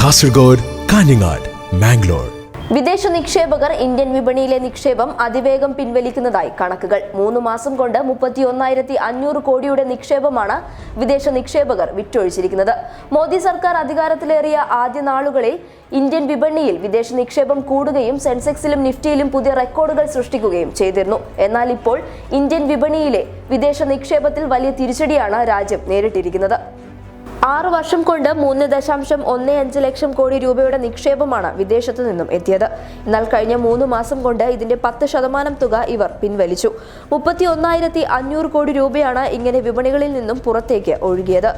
കാസർഗോഡ് കാഞ്ഞങ്ങാട് മാംഗ്ലൂർ വിദേശ നിക്ഷേപകർ ഇന്ത്യൻ വിപണിയിലെ നിക്ഷേപം അതിവേഗം പിൻവലിക്കുന്നതായി കണക്കുകൾ. മൂന്ന് മാസം കൊണ്ട് മുപ്പത്തി ഒന്നായിരത്തി അഞ്ഞൂറ് കോടിയുടെ നിക്ഷേപമാണ് വിദേശ നിക്ഷേപകർ വിറ്റൊഴിച്ചിരിക്കുന്നത്. മോദി സർക്കാർ അധികാരത്തിലേറിയ ആദ്യ നാളുകളിൽ ഇന്ത്യൻ വിപണിയിൽ വിദേശ നിക്ഷേപം കൂടുകയും സെൻസെക്സിലും നിഫ്റ്റിയിലും പുതിയ റെക്കോർഡുകൾ സൃഷ്ടിക്കുകയും ചെയ്തിരുന്നു. എന്നാൽ ഇപ്പോൾ ഇന്ത്യൻ വിപണിയിലെ വിദേശ നിക്ഷേപത്തിൽ വലിയ തിരിച്ചടിയാണ് രാജ്യം നേരിട്ടിരിക്കുന്നത്. ആറു വർഷം കൊണ്ട് മൂന്ന് ദശാംശം ഒന്ന് അഞ്ച് ലക്ഷം കോടി രൂപയുടെ നിക്ഷേപമാണ് വിദേശത്തു നിന്നും എത്തിയത്. എന്നാൽ കഴിഞ്ഞ മൂന്ന് മാസം കൊണ്ട് ഇതിന്റെ പത്ത് ശതമാനം തുക ഇവർ പിൻവലിച്ചു. മുപ്പത്തി ഒന്നായിരത്തി അഞ്ഞൂറ് കോടി രൂപയാണ് ഇങ്ങനെ വിപണികളിൽ നിന്നും പുറത്തേക്ക് ഒഴുകിയത്.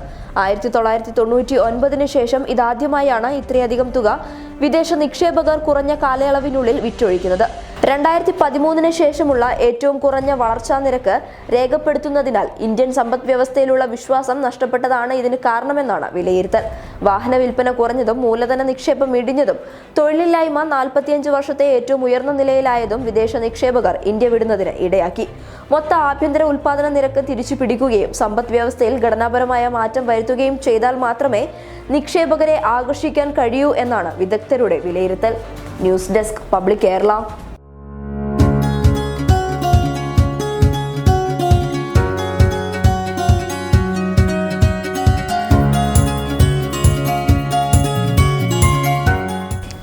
ആയിരത്തി തൊള്ളായിരത്തി തൊണ്ണൂറ്റി ഒൻപതിന് ശേഷം ഇതാദ്യമായാണ് ഇത്രയധികം തുക വിദേശ നിക്ഷേപകർ കുറഞ്ഞ കാലയളവിനുള്ളിൽ വിറ്റൊഴിക്കുന്നത് രണ്ടായിരത്തി പതിമൂന്നിന് ശേഷമുള്ള ഏറ്റവും കുറഞ്ഞ വളർച്ചാ നിരക്ക് രേഖപ്പെടുത്തുന്നതിനാൽ ഇന്ത്യൻ സമ്പദ് വ്യവസ്ഥയിലുള്ള വിശ്വാസം നഷ്ടപ്പെട്ടതാണ് ഇതിന് കാരണമെന്നാണ് വിലയിരുത്തൽ. വാഹന വിൽപ്പന കുറഞ്ഞതും മൂലധന നിക്ഷേപം ഇടിഞ്ഞതും തൊഴിലില്ലായ്മ നാൽപ്പത്തിയഞ്ച് വർഷത്തെ ഏറ്റവും ഉയർന്ന നിലയിലായതും വിദേശ നിക്ഷേപകർ ഇന്ത്യ വിടുന്നതിന് ഇടയാക്കി. മൊത്ത ആഭ്യന്തര ഉൽപാദന നിരക്ക് തിരിച്ചു പിടിക്കുകയും സമ്പദ് വ്യവസ്ഥയിൽ ഘടനാപരമായ മാറ്റം വരുത്തുകയും ചെയ്താൽ മാത്രമേ നിക്ഷേപകരെ ആകർഷിക്കാൻ കഴിയൂ എന്നാണ് വിദഗ്ധരുടെ വിലയിരുത്തൽ. News desk public Kerala.